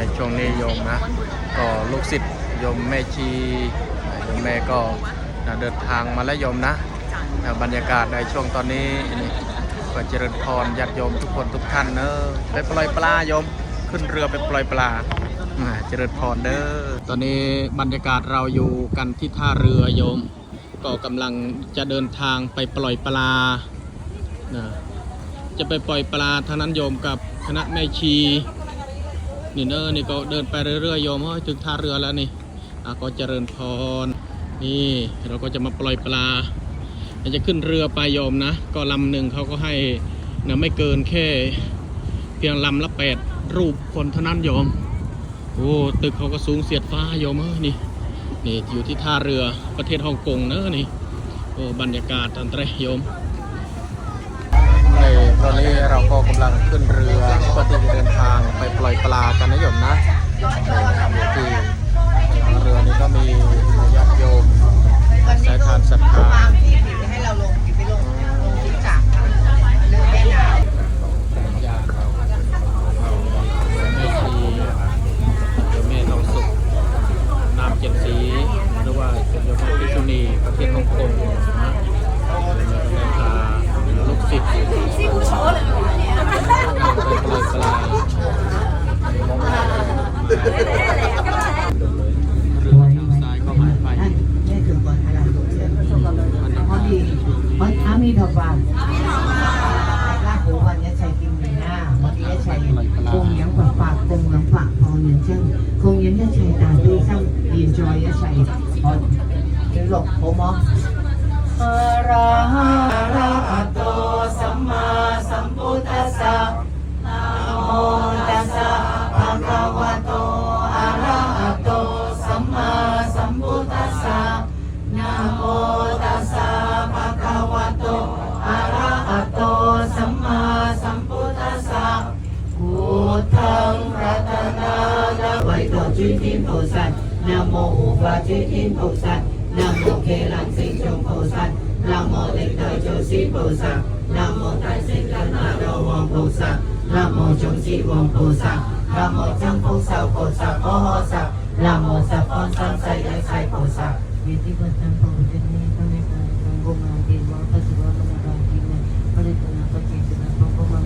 ในช่วงนี้โยมนะก็ลูกศิษย์โยมแม่ชีโยมแม่ก็เดินทางมาแล้วโยมนะบรรยากาศในช่วงตอนนี้ก็เจริญพรญาติโยมทุกคนทุกท่านเนอะไปปล่อยปลาโยมขึ้นเรือไปปล่อยปลาอ่าเจริญพรเด้อตอนนี้บรรยากาศเราอยู่กันที่ท่าเรือโยม ก็กำลังจะเดินทางไปปล่อยปลานะจะไปปล่อยปลาทางนั้นโยมกับคณะแม่ชี นี่เนอะนี่ก็เดินไปเรื่อยๆโยมเฮ้ยถึงท่าเรือแล้วนี่อะก็เจริญพรนี่เราก็จะมาปล่อยปลาเราจะขึ้นเรือไปโยมนะ ก็ลำหนึ่งเขาก็ให้นะไม่เกินแค่ เพียงลำละแปดรูปคนเท่านั้นโยมโอ้ตึกเขาก็สูงเสียดฟ้าโยมเอ้ยนี่นี่อยู่ที่ท่าเรือประเทศฮ่องกงเนอะนี่โอ้บรรยากาศอันเตรโยม ตอนนี้เราก็กำลังขึ้นเรือเพื่อที่จะเดินทางไปปล่อยปลากันนะโยมนะที่เรือนี้ก็มีญาติโยมสายทานศรัทธาที่ปิดให้เรา ¡Duele! ไว้ต่อจุนทินโพสันนะโมอุปาจุนทินโพสันนะโมเคลังสิงจงโพสันนะโมเด็กเตยโจสีโพสันนะโมไตรสิงกันนาโดวงโพสันนะโมจงสีวงโพสังนะโมจังโพสาวโพสังโอหสังนะโมสัพพอนสังไสไอไสโพสังวิธีปตังโพจนีตเมตังตังโกมาเดวะปัสสาวะมะนางทีเมปริตนาปจิตนาโพโกมา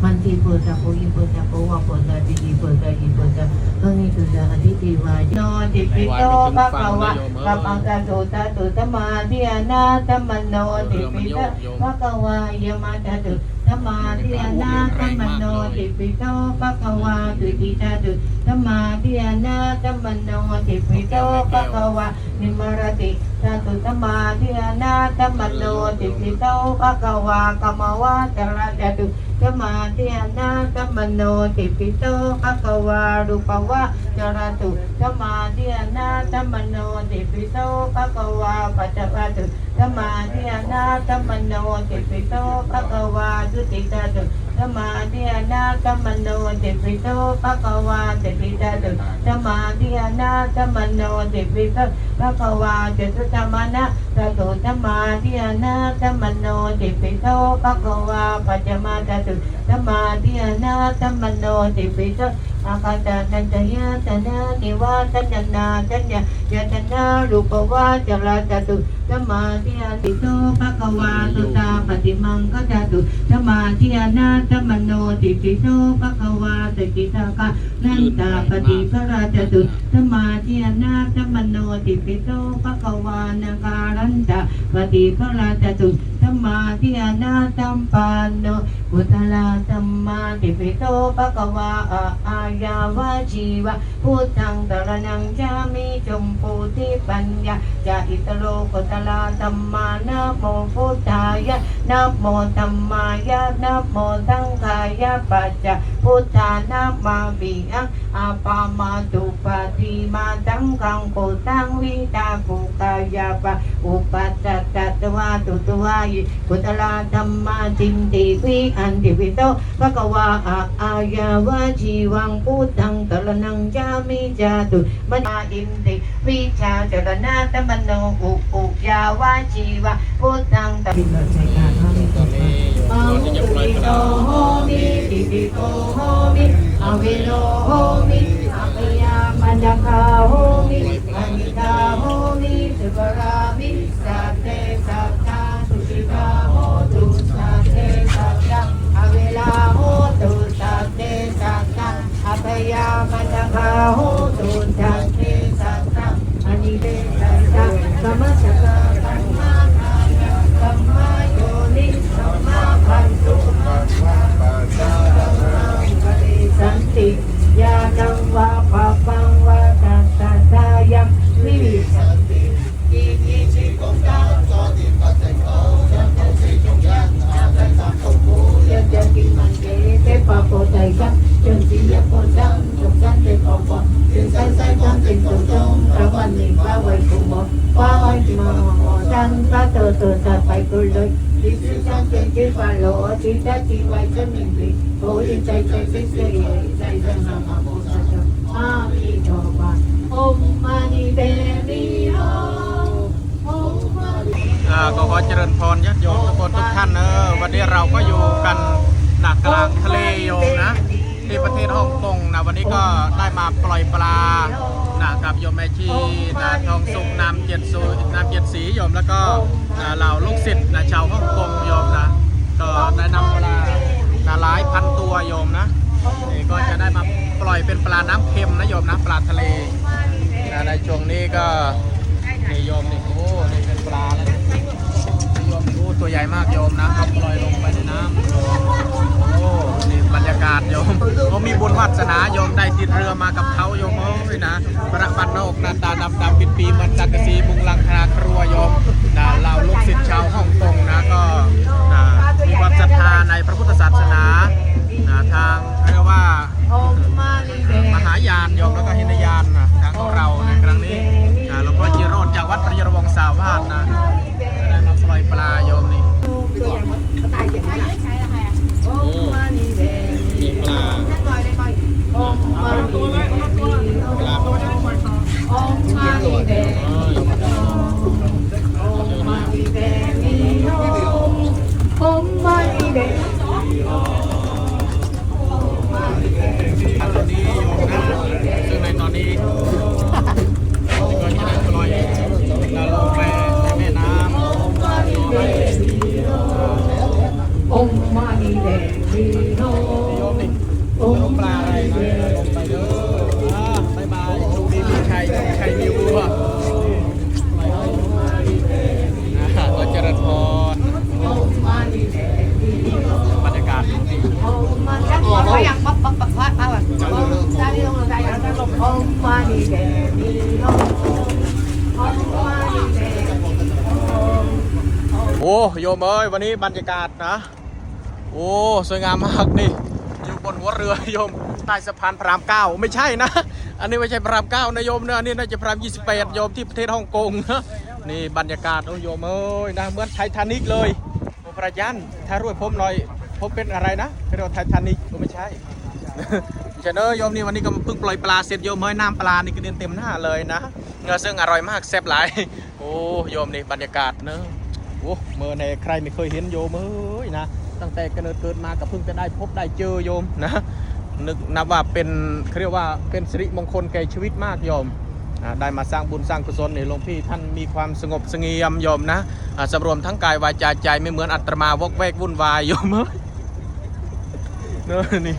เมันที่โพสัตโพยิโพสัตโพวะโพตะติยิโพสัตะยิโพสัต พิ่งนิตุดาอธิติวาโนติปิโตภะคะวะกัปปังกะโตตะตุตมะทิยานาตมโนติปิโตภะคะวะยมาตะตุธรรมาทิยานาธรรมโนติปิโตภะคะวาตุติตาตุธรรมาทิยานาธรรมโนติปิโตภะคะวานิมรติตาตุธรรมาทิยานาธรรมโนติปิโตภะคะวากรรมวาจระจตุ รมาทิยานาธรรมโนติปิโตภะคะวารูปวาจรตุธรรมาทิยานาธรรมโนติปิโตภะคะวาปัจจระตุธรรมาทิยานาธรรมโนติปิโตภะคะวาตุติตาตุธรรมาทิยานาธรรมโนติปิโตภะคะวาติปิตาตุธรรมาทิยานาธรรมโนติปิโตภะคะวาติสุธรรมนะะตุธรรมาทิยานาธรรมโนติปิโตภะคะวาปัจจมาตะตุธรรมาทิยานาธรรมโนติปิโตอาคาตานันตยาตนะนิวาตัญนาตัญญายตนารูปวาจราตตุธรรมาทิยาติโตภะคะวาตุตาปฏิมังคะจตุธรรมาทิยานาธรรมโนติปิโตภะคะวาตุจิตาคะนันตาปฏิภราจตุธรรมา ทิยนาธรรมโนติปิโตภะคะวานาการันตาปฏิภราจตุธรรมาทิยนาตัมปานโนพุทธลาธรรมาติปิโตภะคะวาอะอายาวาชีวะพุทธังตระนังจามิจมปูติปัญญาจะอิตโลกุตลาธรรมานะโมพุทธายะนะโมธรรมายะนะโมสังฆายะปัจจพุทธานะมาวิอังอาปามาตุปาติ มาสังฆังปุตังวิตาปุกายะปะอุปัจจตัตวาตุตวายิกุตลาธรรมาจินติวิอันติวิโตภะคะวาอะอายาวะจีวังพุทธังตรนังจามิจาตุมนาอินติวิชาจรณะตมโนอุอุยาวาชีวะพุทธังตปิโลใจการพระมิตอนนี้โยมก่อนที่จะปล่อยปโตลาโหมิติปิโตโหมิอเวโลโหมิอดังคาโหมิอานิกาโหมิสุปรามิสัตเตสัตตา สุขิกาโหตุสัตเตสัตตาอ ก็ขอเจริญพรญาติโยมทุกคนทุกท่านเนอะวันนี้เราก็อยู่กันหนักกลางทะเลโยมนะ ที่ประเทศฮ่องกงนะวันนี้ก็ได้มาปล่อยปลานะกับโยมแม่ชีนะทองสุกนามเจ็ดสูนามเจ็ดสีโยมแล้วก็เหล่าลูกศิษย์นะชาวฮ่องกงโยมนะก็ได้นำปลาหลายพันตัวโยมนะนี่ก็จะได้มาปล่อยเป็นปลาน้ำเค็มนะโยมนะปลาทะเลนะในช่วงนี้ก็นี่โยมนี่โอ้นี่เป็นปลาแล้วนะ โยมดูตัว ใหญ่มากโยมนะก็ปล่อยลงไปในน้ำโอ้นี่บรรยากาศโยมเขามีบุญวาสนาโยมได้ติดเรือมากับเขาโยมโอ้ยนะประบันโนกนาตาดำดำปิดปีมือนสักะสีบุงลังคาครัวโยมนะเราลูกศิษย์ชาวฮ่องกงนะก็นะมีความศรัทธาในพระพุทธศาสนานะทางเรียกว่ามหายานโยมแล้วก็หินยานนะทางของเราในครั้งนี้นะหลวงพ่อจิโรดจากวัดพระยรวงศาวาสนะได้มาปล่อยปลาโยมนี่ โอมมานิเด มีปลา โอมมานิเด ปลา โอมมานิเดโอมมานิเดโอมมานิเด ตอนนี้อยู่นะซึ่งในตอนนี้ก็จะได้ปล่อยเราลงไปในแม่น้ำ โอมมานิเดมีโน โยมนี่ลงปลาอะไรนะลงไปเด้ออ่าบายบายโชคดีมีชัยมีชัยมีวัวอ่าก็เจริญพร โอมมานิเด บรรยากาศดี โอมมาจักขออย่างปั๊บปั๊บปั๊บปั๊บเอาอะได้ลงได้ลงโอมมานิเดมีโนโอมมานิเด โอ้โยมเอ้ยวันนี้บรรยากาศนะ โอ้สวยงามมากนี่อยู่บนหัวเรือโยมใต้สะพานพระรามเก้าไม่ใช่นะ อันนี้ไม่ใช่พระรามเก้านะโยมนะอันนี้น่าจะพระรามยี่สิบแปดโยมที่ประเทศฮ่องกงนะนี่บรรยากาศโอ้โยมเอ้ยนะเหมือนไททานิกเลยโอ้พระยันถ้ารวยผมหน่อยผมเป็นอะไรนะเรียกว่าไททานิกไม่ใช่เชนเนอร์โยมนี่วันนี้ก็เพิ่งปล่อยปลาเสร็จโยมเฮ้ยน้ำปลานี่กระเด็นเต็มหน้าเลยนะเงาซึ่งอร่อยมากแซ่บหลายโอ้โยมนี่บรรยากาศเนอะ โอ้เมื่อในใครไม่เคยเห็นโยมเอ้ยนะตั้งแต่กำเนิดเกิดมาก็เพิ่งจะได้พบได้เจอโยมนะนึกนับว่าเป็นเขาเรียกว่าเป็นสิริมงคลแก่ชีวิตมากโยมได้มาสร้างบุญสร้างกุศลในหลวงพี่ท่านมีความสงบสงี่ยมโยมนะอ่ารวมทั้งกายวาจาใจไม่เหมือนอัตมาวกแวกวุ่นวายโยมเอ้ยนอะนี่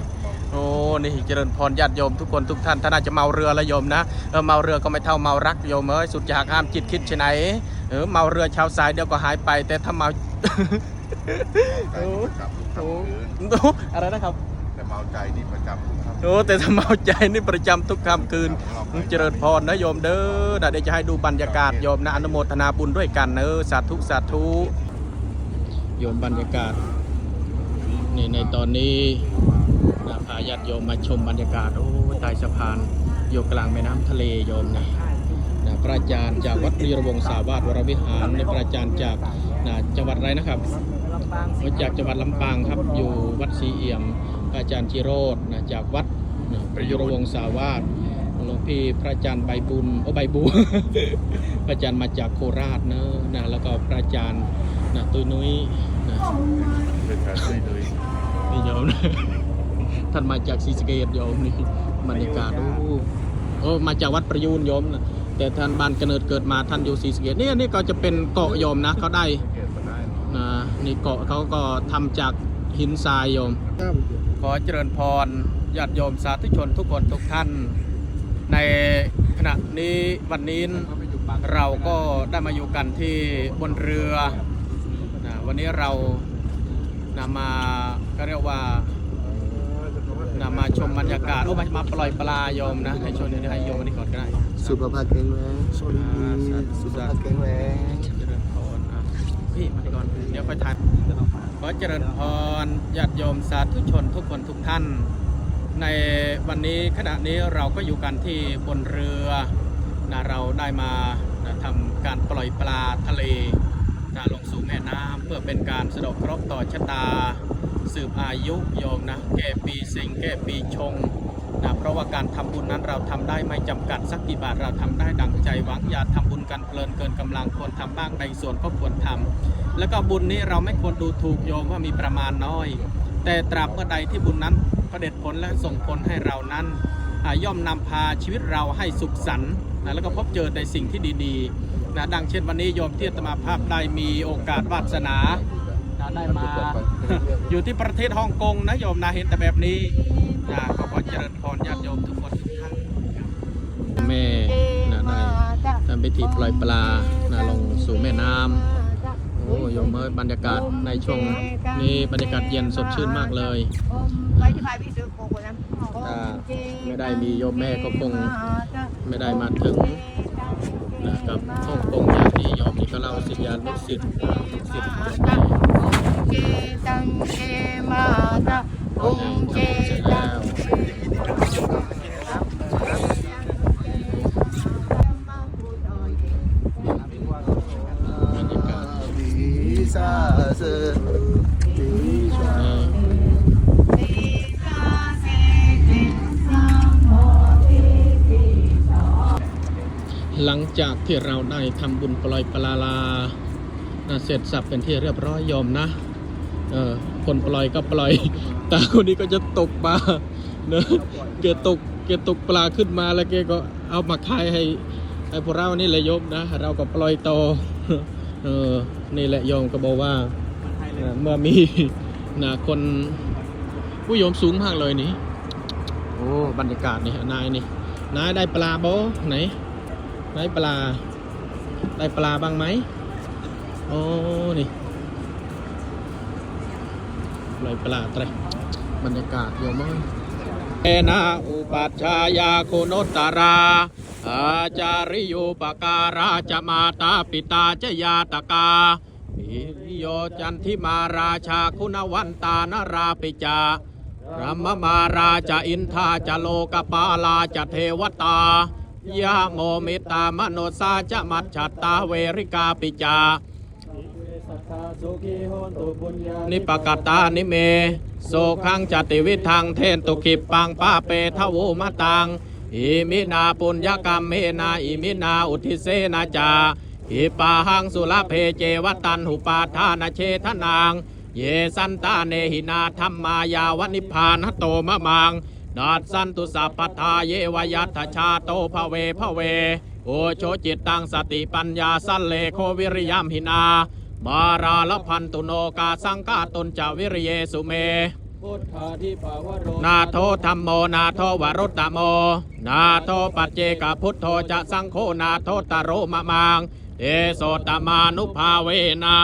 โอ้นี่เจริญพรญาติโยมทุกคนทุกท่านท่านอาจจะเมาเรือละโยมนะเมาเรือก็ไม่เท่าเมารักโยมเอ้ยสุดจะหักห้ามจิตคิดชะไหน เออเมาเรือเช้าสายเดี๋ยวก็หายไป แต่ถ้าเมาโอ้โอ้โอ้อะไรนะครับแต่เมาใจนี่ประจำทุกครั้งโอ้แต่ถ้าเมาใจนี่ประจำทุกค่ำคืนเจริญพรนะโยมเด้อนะเดี๋ยวจะให้ดูบรรยากาศโยมนะอนุโมทนาบุญด้วยกันเนอะสาธุสาธุโยมบรรยากาศ นี่ในตอนนี้นะพาญาติโยมมาชมบรรยากาศโอ้ใต้สะพานอยู่กลางแม่น้ำทะเลโยมนะนะ พระอาจารย์จากวัดรีระวงศาวาสวรวิหารในพระอาจารย์จากนะจังหวัดอะไรนะครับมาจากจังหวัดลำปางครับ อยู่วัดศรีเอี่ยมพระอาจารย์จิโรธนะจากวัดนะประยุรวงศาวาสหลวงพี่พระอาจารย์ใบบุญโอ้ใบบูพระอาจารย์มาจากโคราชเนอะนะแล้วก็พระอาจารย์นะตุยนุ้ยนะเป็นการเลยเลยนี่โยมนะท่านมาจากศรีสะเกดโยมนี่บรรยากาศโอ้โอ้มาจากวัดประยูนโยมนะ แต่ท่านบ้านกำเนิดเกิดมาท่านอยู่ศรีสะเกษเนี่ยนี่ก็จะเป็นเกาะโยมนะเขาได้นะนี่เกาะเขาก็ทำจากหินทรายโยม ขอเจริญพรญาติโยมสาธุชนทุกคนทุกท่าน ในขณะนี้วันนี้เราก็ได้มาอยู่กันที่บนเรือนะวันนี้เรานะมาก็เรียกว่า นะมาชมบรรยากาศโอ้มามาปล่อยปลาโยมนะให้ชวนนี้ให้โยมวันนี้ก่อนก็ได้สุขภาพแข็งแรงสวัสดีสุขภาพแข็งแรงเจริญพรอะพี่มาก่อนเดี๋ยวค่อยทานขอเจริญพรญาติโยมสาธุชนทุกคนทุกท่าน ในวันนี้ขณะนี้เราก็อยู่กันที่บนเรือนะเราได้มานะทำการปล่อยปลาทะเล นะลงสู่แม่น้ำเพื่อเป็นการสะดอกเคราะห์ต่อชะตา สืบอายุโยมนะแก่ปีสิงแก่ปีชงนะเพราะว่าการทำบุญนั้นเราทำได้ไม่จำกัดสักกี่บาทเราทำได้ดังใจหวังอย่าทำบุญกันเพลินเกินกำลังควรทำบ้างในส่วนก็ควรทำแล้วก็บุญนี้เราไม่ควรดูถูกโยมว่ามีประมาณน้อย แต่ตราบเมื่อใดที่บุญนั้นประเด็จผลและส่งผลให้เรานั้นย่อมนำพาชีวิตเราให้สุขสันต์นะแล้วก็พบเจอในสิ่งที่ดีๆ นะดังเช่นวันนี้โยมที่อาตมาภาพได้มีโอกาสวาสนานะได้มา อยู่ที่ประเทศฮ่องกงนะโยมนะเห็นแต่แบบนี้นะก็ขอเจริญพรญาติโยมทุกคนทุกท่านแม่นะได้ทำพิธีปล่อยปลานะลงสู่แม่น้ำโอ้โยมเอ้ยบรรยากาศในช่วงนี้บรรยากาศเย็นสดชื่นมากเลยไว้ที่พายพี่ซื้อโคโกนะถ้าไม่ได้มีโยมแม่ก็คงไม่ได้มาถึง นะครับฮ่องกงอย่างที่โยมนี่ก็เล่าสิทธิยานุสิทธิ์ลูกศิษย์เจตังเจมาตาองเจตังวบรรยากาศดีซาเซ ลังจากที่เราได้ทำบุญปล่อยปลาลาเสร็จสับเป็นที่เรียบร้อยโยมนะเออคนปล่อยก็ปล่อย ตาคนนี้ก็จะตกปลาเนอะแกตกแกตกปลาขึ้นมาแล้วแกก็เอามาขายให้ให้พวกเรานี่แหละโยมนะ เราก็ปล่อยต่อเออนี่แหละโยมก็บอกว่าเมื่อมีนะคนผู้โยมสูงมากเลยนี่โอ้บรรยากาศนี่นายนี่นายได้ปลาโบไหน ได้ปลาได้ปลาบ้างไหมโอ้นี่ลอยปลาไตรบรรยากาศโยมเอ้ยเอนะอุปัชฌายาโคโนตารา อาจาริโยปการาจะมาตาปิตาจยาตกาปิโยจันทิมาราชาคุณวันตานราปิจารัมมมาราจะอินทาจะโลกปาลาจะเทวตา ยาโมมิตามโนสาจะมัจฉัตตาเวริกาปิจา นิปกตานิเม โสขังจติวิทังเทนตุขิปปังปาเปทวูมตัง อิมินาปุญญกรรมเมนาอิมินาอุทิเสนาจาอิปาหังสุลเพเจวตันหุปาทานาเชทนาง เยสันตาเนหินาธรรมายาวนิพพานโตมะมัง นาดสันตุสัพพทาเยวยัตถชาโตภเวภเว โอโชจิตตังสติปัญญาสันเลโควิริยมหินา มาราลพันตุโนกาสังกาตนจาวิริเยสุเมนาโทธรรมโมนาโทวรุตตโม นาโทปัจเจกพุทโธจะสังโฆนาโทตโรมะมังเอโสตมานุภาเวนะ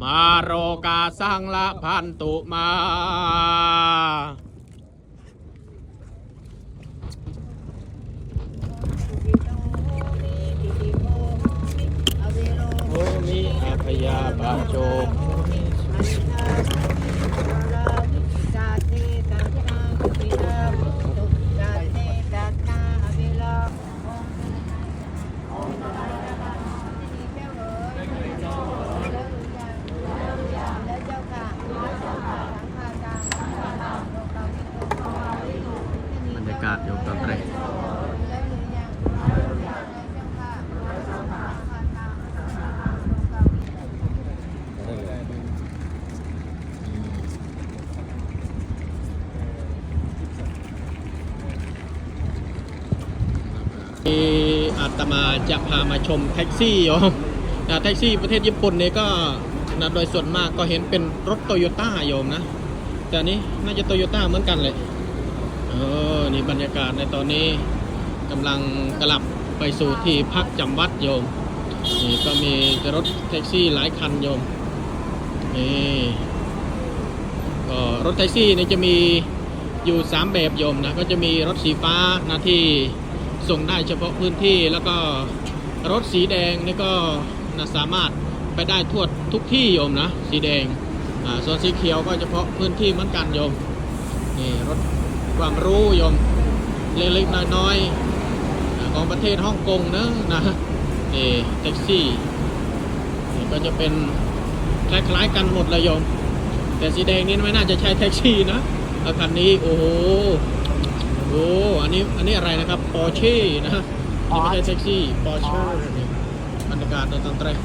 มาโรกาสังละพันตุมา มิอัพยาบาโจบรรยากาศโยมตอนเตร ที่อาต มาจะพามาชมแท็กซี่โยมนะแท็กซี่ประเทศญี่ปุ่นเนี่ยก็นะโดยส่วนมากก็เห็นเป็นรถโตโยต้าโยมนะ แต่นี้น่าจะโตโยต้าเหมือนกันเลยเออนี่บรรยากาศในตอนนี้กำลังกลับไปสู่ที่พักจำวัดโยม นี่ก็มีรถแท็กซี่หลายคันโยมนี่ก็รถแท็กซี่เนี่ยจะมีอยู่ 3 แบบโยมนะก็จะมีรถสีฟ้านะที่ ส่งได้เฉพาะพื้นที่แล้วก็รถสีแดงนี่ก็นะสามารถไปได้ทั่วทุกที่โยมนะ สีแดงส่วนสีเขียวก็เฉพาะพื้นที่เหมือนกันโยมนี่รถความรู้โยมเล็กๆน้อยๆของประเทศฮ่องกงนะนะนี่แท็กซี่นี่ก็จะเป็นคล้ายๆกันหมดเลยโยม แต่สีแดงนี่ไม่น่าจะใช่แท็กซี่นะคันนี้โอ้โห โอ้ อันนี้ อันนี้อะไรนะครับ ปอร์เช่นะนี่ไม่ใช่แท็กซี่ ปอร์เช่บรรยากาศตอนตอนแรก